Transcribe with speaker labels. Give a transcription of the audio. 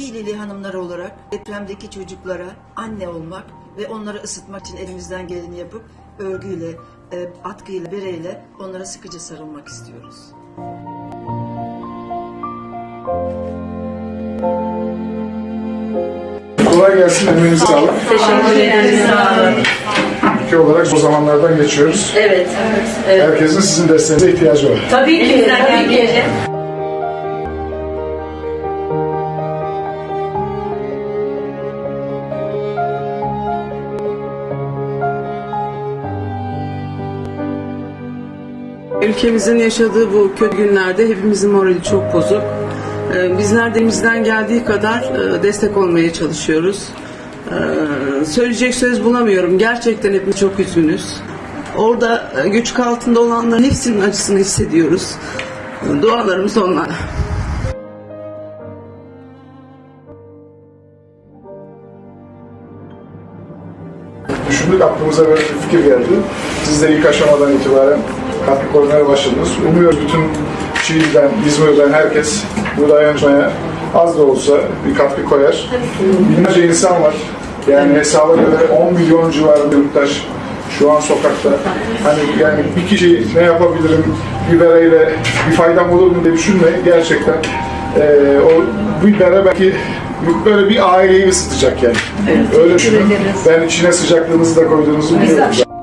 Speaker 1: Tuğlili hanımları olarak depremdeki çocuklara anne olmak ve onları ısıtmak için elimizden geleni yapıp örgüyle, e, atkıyla, bereyle onlara sıkıca sarılmak istiyoruz.
Speaker 2: Kolay gelsin, emeğinize sağlık.
Speaker 3: Teşekkür ederiz. Sağ olun.
Speaker 2: Ülke olarak bu zamanlardan geçiyoruz.
Speaker 3: Evet. evet.
Speaker 2: Herkesin sizin desteğinize ihtiyacı var.
Speaker 3: Tabii ki, tabii ki.
Speaker 4: Ülkemizin yaşadığı bu kötü günlerde hepimizin morali çok bozuk. Ee, Bizler de elimizden geldiği kadar e, destek olmaya çalışıyoruz. Ee, Söyleyecek söz bulamıyorum. Gerçekten hepimiz çok üzgünüz. Orada e, güç altında olanların hepsinin acısını hissediyoruz. Dualarımız onlara.
Speaker 2: Düşündük, aklımıza böyle bir fikir geldi. Siz de ilk aşamadan itibaren katkı koymaya başladınız. Umuyoruz bütün Çiğli'den, İzmir'den herkes bu dayanışmaya az da olsa bir katkı koyar. Binlerce insan var. Yani hesaba göre 10 milyon civarında yurttaş şu an sokakta. Hani yani bir kişi ne yapabilirim, bir bereyle bir faydam olur mu diye düşünmeyin. Gerçekten eee o bir bere belki böyle bir aileyi ısıtacak yani. Öyle düşünün. Ben içine sıcaklığınızı da koyduğunuzu biliyorum.